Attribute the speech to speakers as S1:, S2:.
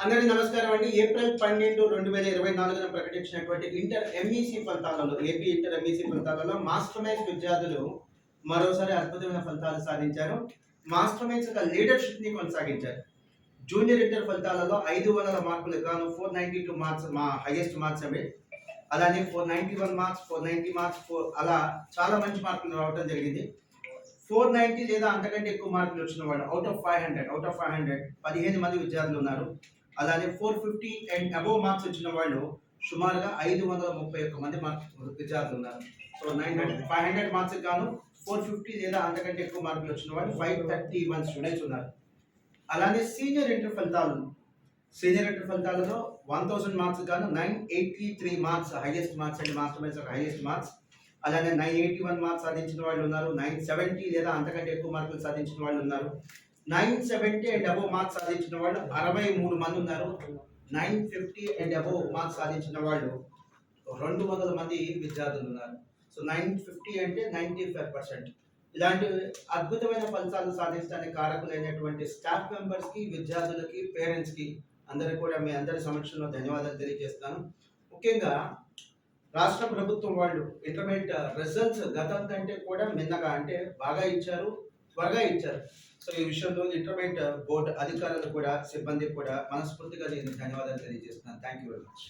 S1: అందరికీ నమస్కారం అండి. ఏప్రిల్ పన్నెండు రెండు వేల ఇరవై నాలుగున ప్రకటించినటువంటి ఇంటర్ ఎంఈసి ఫలితాలలో ఏపీ ఇంటర్ ఎంఈసి ఫలితాలలో మాస్టర్ మ్యాచ్ విద్యార్థులు మరోసారి అద్భుతమైన ఫలితాలు సాధించారు. మాస్టర్ మ్యాచ్ యొక్క లీడర్షిప్ని కొనసాగించారు. జూనియర్ ఇంటర్ ఫలితాలలో ఐదు వందల మార్కులు గాను ఫోర్ నైన్టీ టూ మార్క్స్ మా హైయెస్ట్ మార్క్స్ అవి. అలానే four ninety one marks four ninety marks four అలా చాలా మంచి మార్కులు రావడం జరిగింది. ఫోర్ నైన్టీ లేదా అంతకంటే ఎక్కువ మార్కులు వచ్చిన వాళ్ళు out of five hundred out of five hundred పదిహేను మంది విద్యార్థులు ఉన్నారు. అలానే four fifty and above marks వచ్చిన వాళ్ళు సుమారుగా ఐదు వందల ముప్పై ఒక్క మంది మార్క్స్ విద్యార్థులు ఉన్నారు. So nine hundred five hundred marks గాను ఫోర్ ఫిఫ్టీ లేదా అంతకంటే ఎక్కువ మార్కులు వచ్చిన వాళ్ళు ఫైవ్ థర్టీ వన్ స్టూడెంట్స్ ఉన్నారు. అలానే సీనియర్ ఇంటర్ ఫలితాలు సీనియర్ ఇంటర్ ఫలితాలలో వన్ థౌసండ్ మార్క్స్ గాను nine eighty three marks highest marks and master minds highest marks అలానే నైన్ ఎయిటీ వన్ మార్క్స్ సాధించిన వాళ్ళు ఉన్నారు. నైన్ సెవెంటీ లేదా అంతకంటే ఎక్కువ మార్కులు సాధించిన వాళ్ళు ఉన్నారు. Nine seventy and above marks సాధించిన వాళ్ళు అరవై మూడు మంది ఉన్నారు. Nine fifty and above marks సాధించిన వాళ్ళు రెండు వందల మంది విద్యార్థులు ఉన్నారు. సో నైన్ ఫిఫ్టీ అంటే నైంటీ ఫైవ్ పర్సెంట్ ఇలాంటి అద్భుతమైన ఫలితాలు సాధించడానికి కారకులైనటువంటి స్టాఫ్ మెంబర్స్కి విద్యార్థులకి పేరెంట్స్కి అందరికీ కూడా మీ అందరి సమక్షంలో ధన్యవాదాలు తెలియజేస్తాను ముఖ్యంగా రాష్ట్ర ప్రభుత్వం వాళ్ళు ఇంటర్మీడియట్ రిజల్ట్స్ గతం కంటే కూడా మిన్నగా అంటే బాగా ఇచ్చారు త్వరగా ఇచ్చారు. సో ఈ విషయంలో ఇంటర్మీడియట్ బోర్డు అధికారులు కూడా సిబ్బంది కూడా మనస్ఫూర్తిగా నేను ధన్యవాదాలు తెలియజేస్తున్నాను. Thank you very much